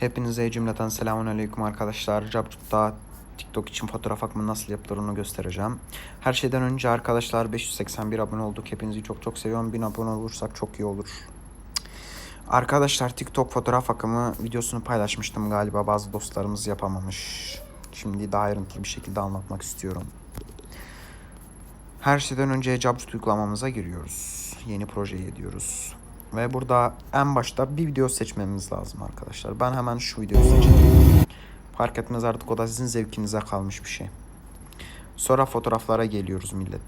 Hepinize cümleten selamun aleyküm arkadaşlar. Capcut'ta TikTok için fotoğraf akımı nasıl yapılır onu göstereceğim. Her şeyden önce arkadaşlar 581 abone olduk. Hepinizi çok çok seviyorum. 1000 abone olursak çok iyi olur. Arkadaşlar TikTok fotoğraf akımı videosunu paylaşmıştım galiba. Bazı dostlarımız yapamamış. Şimdi daha ayrıntılı bir şekilde anlatmak istiyorum. Her şeyden önce Capcut uygulamamıza giriyoruz. Yeni projeye gidiyoruz. Ve burada en başta bir video seçmemiz lazım arkadaşlar. Ben hemen şu videoyu seçeyim. Fark etmez artık o da sizin zevkinize kalmış bir şey. Sonra fotoğraflara geliyoruz millet.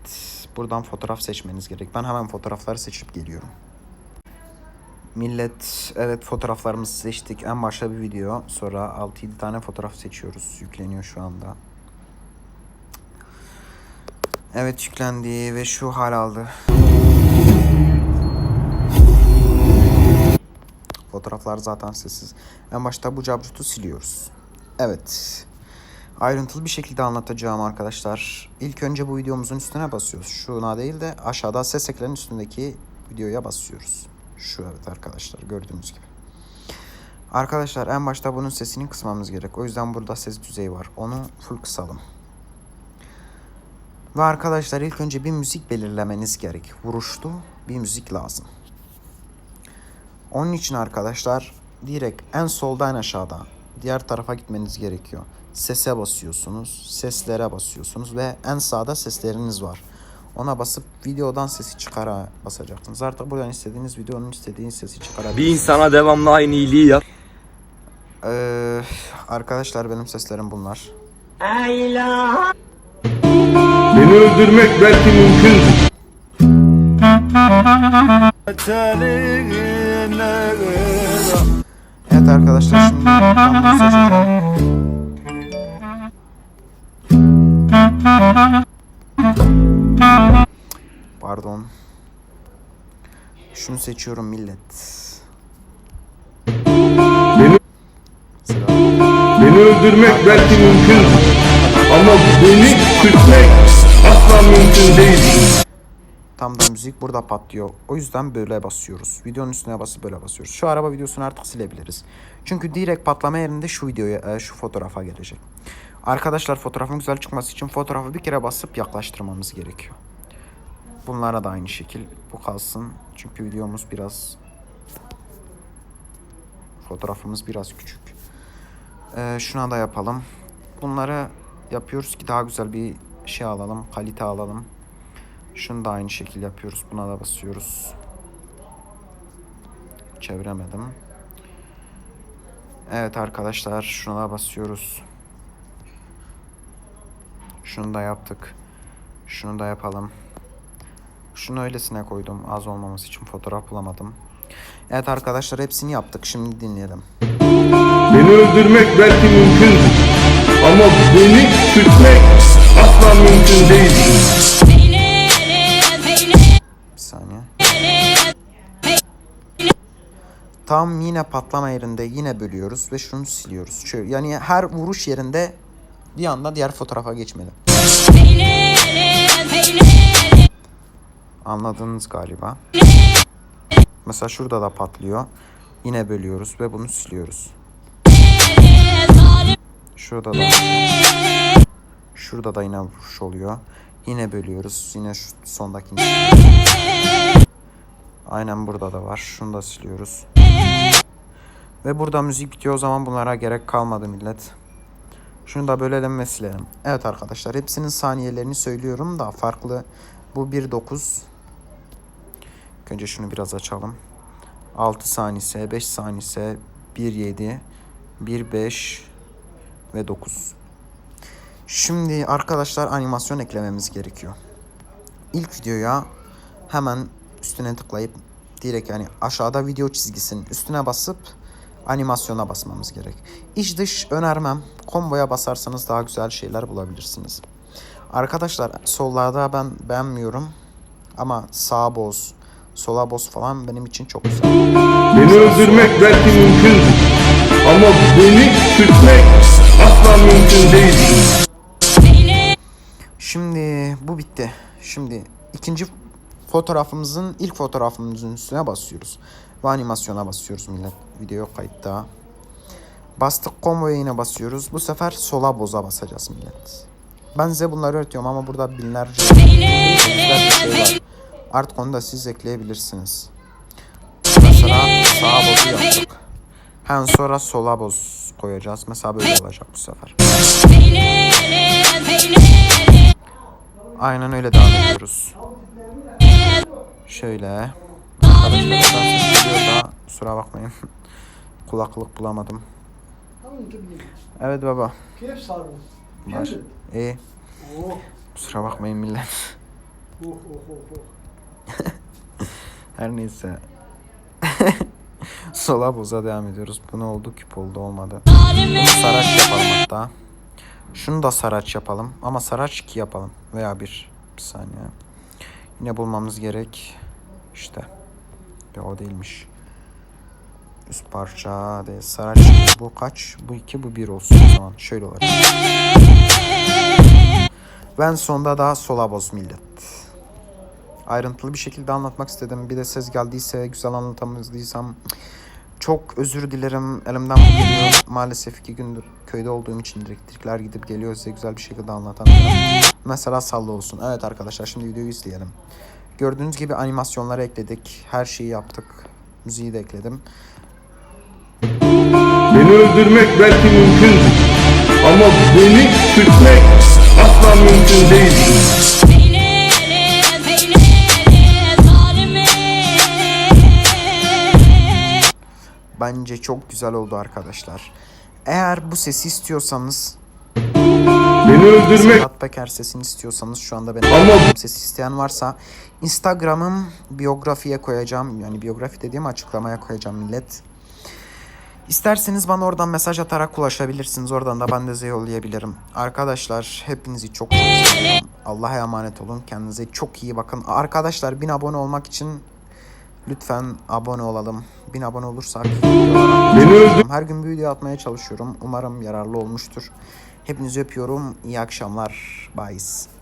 Buradan fotoğraf seçmeniz gerek. Ben hemen fotoğrafları seçip geliyorum. Millet evet fotoğraflarımızı seçtik. En başta bir video. Sonra 6-7 tane fotoğraf seçiyoruz. Yükleniyor şu anda. Evet yüklendi ve şu hal aldı. Fotoğraflar zaten sessiz. En başta bu cabcutu siliyoruz. Evet. Ayrıntılı bir şekilde anlatacağım arkadaşlar. İlk önce bu videomuzun üstüne basıyoruz. Şuna değil de aşağıda ses ekranın üstündeki videoya basıyoruz. Şu evet arkadaşlar gördüğünüz gibi. Arkadaşlar en başta bunun sesini kısmamız gerek. O yüzden burada ses düzeyi var. Onu full kısalım. Ve arkadaşlar ilk önce bir müzik belirlemeniz gerek. Vuruşlu bir müzik lazım. Onun için arkadaşlar direkt en solda en aşağıda diğer tarafa gitmeniz gerekiyor. Sese basıyorsunuz, seslere basıyorsunuz ve en sağda sesleriniz var. Ona basıp videodan sesi çıkara basacaksınız. Artık buradan istediğiniz videonun istediğiniz sesi çıkarabilirsiniz. Bir insana devamlı aynı iyiliği yap. Ee, arkadaşlar benim seslerim bunlar. Beni öldürmek belki mümkündür. Evet arkadaşlar şimdi. Pardon. Şunu seçiyorum millet. Beni, Selam. beni öldürmek belki mümkündür. Ama beni sürtmek asla mümkün değil. Tam da müzik burada patlıyor. O yüzden böyle basıyoruz. Videonun üstüne basıp böyle basıyoruz. Şu araba videosunu artık silebiliriz. Çünkü direkt patlama yerinde şu videoya, e, şu fotoğrafa gelecek. Arkadaşlar fotoğrafın güzel çıkması için fotoğrafı bir kere basıp yaklaştırmamız gerekiyor. Bunlara da aynı şekil. Bu kalsın. Çünkü videomuz biraz fotoğrafımız biraz küçük. Ee, şuna da yapalım. Bunları yapıyoruz ki daha güzel bir şey alalım. Kalite alalım. Şunu da aynı şekilde yapıyoruz. Buna da basıyoruz. Çeviremedim. Evet arkadaşlar şuna basıyoruz. Şunu da yaptık. Şunu da yapalım. Şunu öylesine koydum az olmaması için fotoğraf bulamadım. Evet arkadaşlar hepsini yaptık. Şimdi dinleyelim. Beni öldürmek belki mümkündür. Ama beni sürtmek asla mümkün değil. Tam yine patlama yerinde yine bölüyoruz ve şunu siliyoruz. Şöyle, yani her vuruş yerinde bir anda diğer fotoğrafa geçmeli. Anladınız galiba. Mesela şurada da patlıyor. Yine bölüyoruz ve bunu siliyoruz. Şurada da. Şurada da yine vuruş oluyor. Yine bölüyoruz. Yine şu sondakini. Aynen burada da var. Şunu da siliyoruz. Ve burada müzik bitiyor o zaman bunlara gerek kalmadı millet. Şunu da bölelim ve silelim. Evet arkadaşlar hepsinin saniyelerini söylüyorum da farklı. Bu 1.9. İlk Önce şunu biraz açalım. 6 saniyese, 5 saniyese, 1.7, 1.5 ve 9. Şimdi arkadaşlar animasyon eklememiz gerekiyor. İlk videoya hemen üstüne tıklayıp direkt yani aşağıda video çizgisinin üstüne basıp animasyona basmamız gerek. İç dış önermem. Komboya basarsanız daha güzel şeyler bulabilirsiniz. Arkadaşlar sollarda ben beğenmiyorum ama sağ boz, sola boz falan benim için çok güzel. Beni öldürmek belki mümkündür. Ama beni sürtmek asla mümkün değil. Şimdi bu bitti. Şimdi ikinci fotoğrafımızın ilk fotoğrafımızın üstüne basıyoruz. Ve animasyona basıyoruz millet. Video kayıtta. Bastık komboya yine basıyoruz. Bu sefer sola boza basacağız millet. Ben size bunları öğretiyorum ama burada binlerce. Artık onu da siz ekleyebilirsiniz. Mesela sağa bozu yaptık. Hem sonra sola boz koyacağız. Mesela böyle olacak bu sefer. Aynen öyle devam ediyoruz. Şöyle. Ellerime. Kusura bakmayın. Kulaklık bulamadım. Evet baba. Keyif sarılın. Var. İyi. Oh. Kusura bakmayın millet. Oh, oh, oh, oh. Her neyse. Sola boza devam ediyoruz. Bu ne oldu? Küp oldu olmadı. Bunu saraç yapalım hatta. Şunu da saraç yapalım. Ama saraç 2 yapalım. Veya Bir. bir saniye. Yine bulmamız gerek. İşte. Ya o değilmiş. Üst parça değil. Saraç iki. Bu kaç? Bu 2 bu 1 olsun o zaman. Şöyle olacak. Ben sonda daha sola boz millet ayrıntılı bir şekilde anlatmak istedim. Bir de ses geldiyse, güzel anlatamadıysan çok özür dilerim. Elimden bu geliyor. Maalesef iki gündür köyde olduğum için elektrikler gidip geliyor. Size güzel bir şekilde anlatamıyorum. Mesela sallı olsun. Evet arkadaşlar şimdi videoyu izleyelim. Gördüğünüz gibi animasyonları ekledik. Her şeyi yaptık. Müziği de ekledim. Beni öldürmek belki mümkündür. Ama beni tutmak asla mümkün değildir. Bence çok güzel oldu arkadaşlar. Eğer bu sesi istiyorsanız Beni öldürmek Sedat Peker sesini istiyorsanız şu anda benim Ama- sesi isteyen varsa Instagram'ım biyografiye koyacağım. Yani biyografi dediğim açıklamaya koyacağım millet. İsterseniz bana oradan mesaj atarak ulaşabilirsiniz. Oradan da ben de size yollayabilirim. Arkadaşlar hepinizi çok çok seviyorum. Allah'a emanet olun. Kendinize çok iyi bakın. Arkadaşlar 1000 abone olmak için lütfen abone olalım. 1000 abone olursak Beni öldür- her gün bir video atmaya çalışıyorum. Umarım yararlı olmuştur. Hepinizi öpüyorum. İyi akşamlar. Bye.